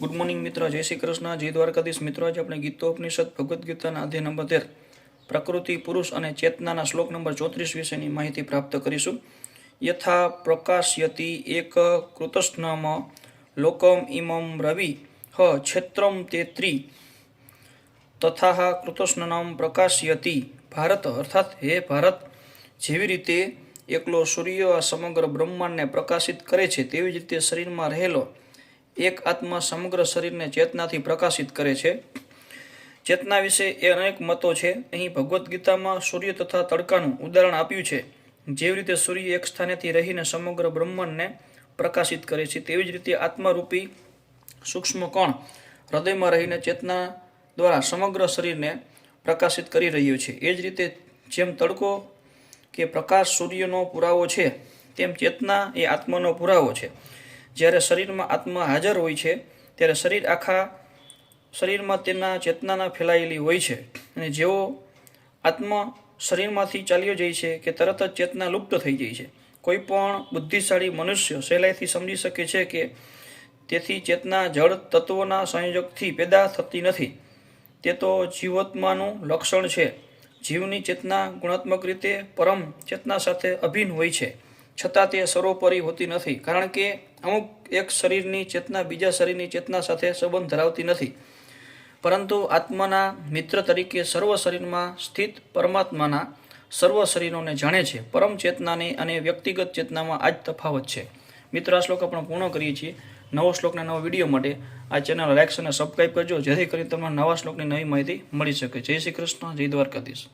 Good morning મિત્રો. જય શ્રી કૃષ્ણ. જય દ્વારકાધીશ. મિત્રો, આજે આપણે ગીતોપનિષદ, ભગવદ્ ગીતાના અધ્યાય નંબર તેર, પ્રકૃતિ, પુરુષ અને ચેતનાના શ્લોક નંબર ચોત્રીસ વિશેની માહિતી પ્રાપ્ત કરીશું. યથા પ્રકાશયતિ એક કૃતસ્નમ લોકમ ઇમમ રવિ હ ક્ષેત્રમ તેત્રી તથા કૃતસ્નમ પ્રકાશયતિ ભારત. અર્થાત, હે ભારત, જેવી રીતે એકલો સૂર્ય આ સમગ્ર બ્રહ્માંડને પ્રકાશિત કરે છે, તેવી જ રીતે શરીરમાં રહેલો એક આત્મા સમગ્ર શરીરને ચેતનાથી પ્રકાશિત કરે છે. ચેતના વિશે એ અનેક મતો છે. અહીં ભગવદ્ ગીતામાં સૂર્ય તથા તડકાનું ઉદાહરણ આપ્યું છે. જેવી રીતે સૂર્ય એક સ્થાનેથી રહીને સમગ્ર બ્રહ્માંડને પ્રકાશિત કરે છે, તેવી જ રીતે આત્મારૂપી સૂક્ષ્મ કણ હૃદયમાં રહીને ચેતના દ્વારા સમગ્ર શરીરને પ્રકાશિત કરી રહ્યો છે. એ જ રીતે જેમ તડકો કે પ્રકાશ સૂર્યનો પુરાવો છે, તેમ ચેતના એ આત્માનો પુરાવો છે. જ્યારે શરીરમાં આત્મા હાજર હોય છે, ત્યારે શરીર આખા શરીરમાં તેના ચેતનાના ફેલાયેલી હોય છે. અને જેઓ આત્મા શરીરમાંથી ચાલ્યો જાય છે કે તરત જ ચેતના લુપ્ત થઈ જાય છે. કોઈ પણ બુદ્ધિશાળી મનુષ્ય સહેલાઈથી સમજી શકે છે કે તેથી ચેતના જળ તત્વોના સંયોજકથી પેદા થતી નથી. તે તો જીવાત્માનું લક્ષણ છે. જીવની ચેતના ગુણાત્મક રીતે પરમ ચેતના સાથે અભિન્ન હોય છે. છતાં તે સર્વોપરી હોતી નથી. કારણ કે અમુક એક શરીરની ચેતના, બીજા શરીરની ચેતના સાથે સંબંધ ધરાવતી નથી. પરંતુ આત્માના મિત્ર તરીકે સર્વ શરીરમાં સ્થિત પરમાત્માના સર્વ શરીરોને જાણે છે. પરમ ચેતનાની અને વ્યક્તિગત ચેતનામાં આ જ તફાવત છે. મિત્ર, આ શ્લોક આપણે પૂર્ણ કરીએ છીએ. નવો શ્લોકના નવો વીડિયો માટે આ ચેનલ લાઇક્સ અને સબસ્ક્રાઈબ કરજો, જેથી કરી તમને નવા શ્લોકની નવી માહિતી મળી શકે. જય શ્રી કૃષ્ણ, જય દ્વારકાધીશ.